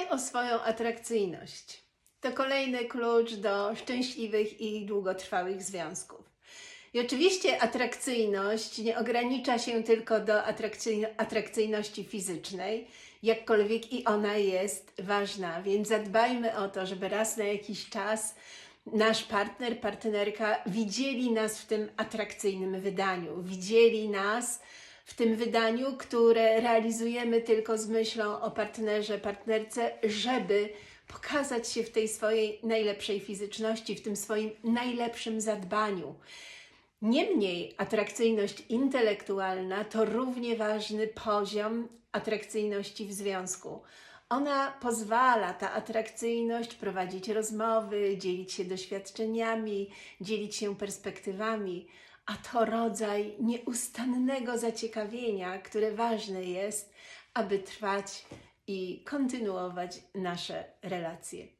Dbaj o swoją atrakcyjność. To kolejny klucz do szczęśliwych i długotrwałych związków. I oczywiście atrakcyjność nie ogranicza się tylko do atrakcyjno- atrakcyjności fizycznej, jakkolwiek i ona jest ważna, więc zadbajmy o to, żeby raz na jakiś czas nasz partner, partnerka widzieli nas w tym atrakcyjnym wydaniu, widzieli nas w tym wydaniu, które realizujemy tylko z myślą o partnerze, partnerce, żeby pokazać się w tej swojej najlepszej fizyczności, w tym swoim najlepszym zadbaniu. Niemniej atrakcyjność intelektualna to równie ważny poziom atrakcyjności w związku. Ona pozwala, ta atrakcyjność, prowadzić rozmowy, dzielić się doświadczeniami, dzielić się perspektywami, a to rodzaj nieustannego zaciekawienia, które ważne jest, aby trwać i kontynuować nasze relacje.